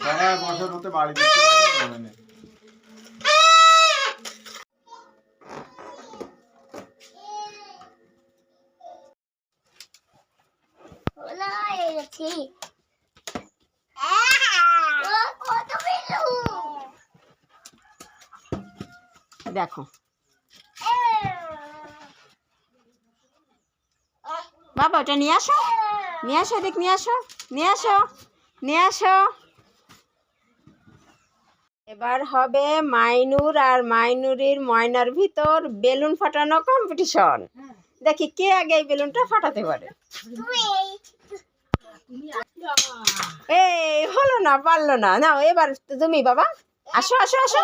সারা বছর হতে বাড়ি দিতে পারি না মানে দেখো। বাবা ওটা নিয়ে আসো। নিয়ে আসো দেখ নিয়ে আসো। নিয়ে আসো। নিয়ে আসো। এবার হবে মাইনুর আর মাইনুরির ময়নার ভিতর বেলুন ফাটানো কম্পিটিশন দেখি কে আগে এই বেলুনটা ফাটাতে পারে। এই হলো না পারল না। নাও এবার তুমি বাবা। আসো আসো আসো।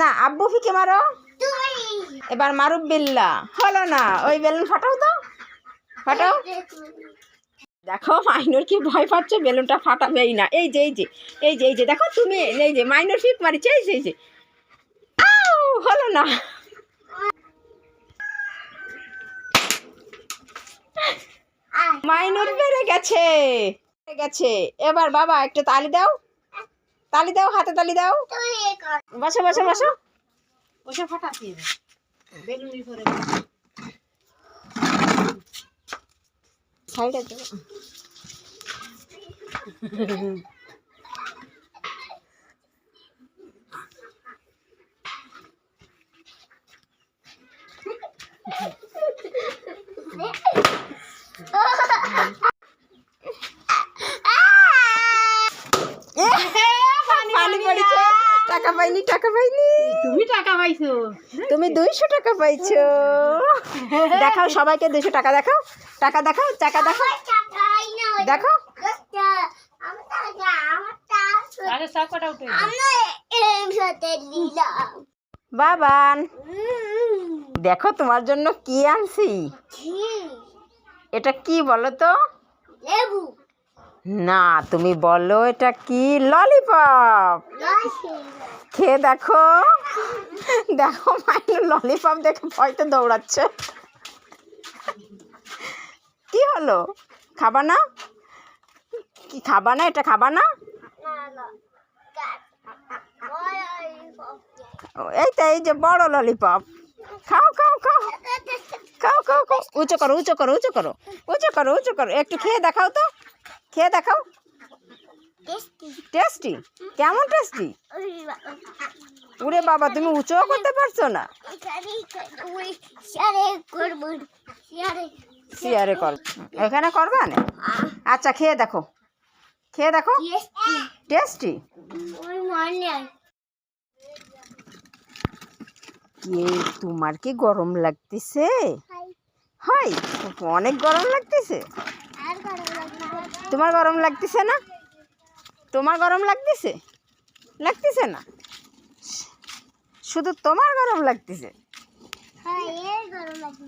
না আব্বু ফিকে মারো। এবার মারুব বিল্লা। হলো না ওই বেলুন ফাটাও তো। ফাটাও। দেখো মাইনুর কি ভয় পাচ্ছে বেলুনটা ফাটাবেই না। এই যে এই যে এই যে এই যে দেখো তুমি এই যে মাইনুর ফিক মারিছে এই যে এই যে। হলো না। মাইনুর বেড়ে গেছে। গেছে। এবার বাবা একটু তালি দাও। তালি দাও হাতে তালি দাও। বসো বসো বসো। ওসব ফাটাতে বেলুনি করে সাইডে দাও পড়েছে টাকা পাইনি টাকা পাইনি? তুমি টাকা পাইছো। তুমি দুইশো টাকা পাইছো। দেখাও সবাইকে দুইশো টাকা দেখাও। টাকা দেখাও টাকা দেখাও। দেখো দিলাম। বাবান। দেখো তোমার জন্য কি আনছি। এটা কি বলো তো? লেবু। না, তুমি বলো এটা কি ললিপপ খেয়ে দেখো। দেখো, মাইনু ললিপপ দেখে ভয়তে দৌড়াচ্ছে। কি হলো? খাবা না? কি, খাবা না? এটা খাবা না? এই তো, এই যে বড় ললিপপ খাও খাও খাও। খাও খাও খাও। উঁচু করো উঁচু করো উঁচু করো। উঁচু করো উঁচু করো। একটু খেয়ে দেখাও তো। খেয়ে দেখাও। টেস্টি। কেমন টেস্টি? উরে বাবা তুমি উঁচুও করতে পারছ না। সিয়ারে কর। এখানে করবা না? আচ্ছা খেয়ে দেখো। খেয়ে দেখো। টেস্টি। কে তোমার কি গরম লাগতেছে? হয় অনেক গরম লাগতেছে। তোমার গরম লাগতেছে না? তোমার গরম লাগতেছে? লাগতেছে না? শুধু তোমার গরম লাগতেছে? হ্যাঁ গরম লাগছে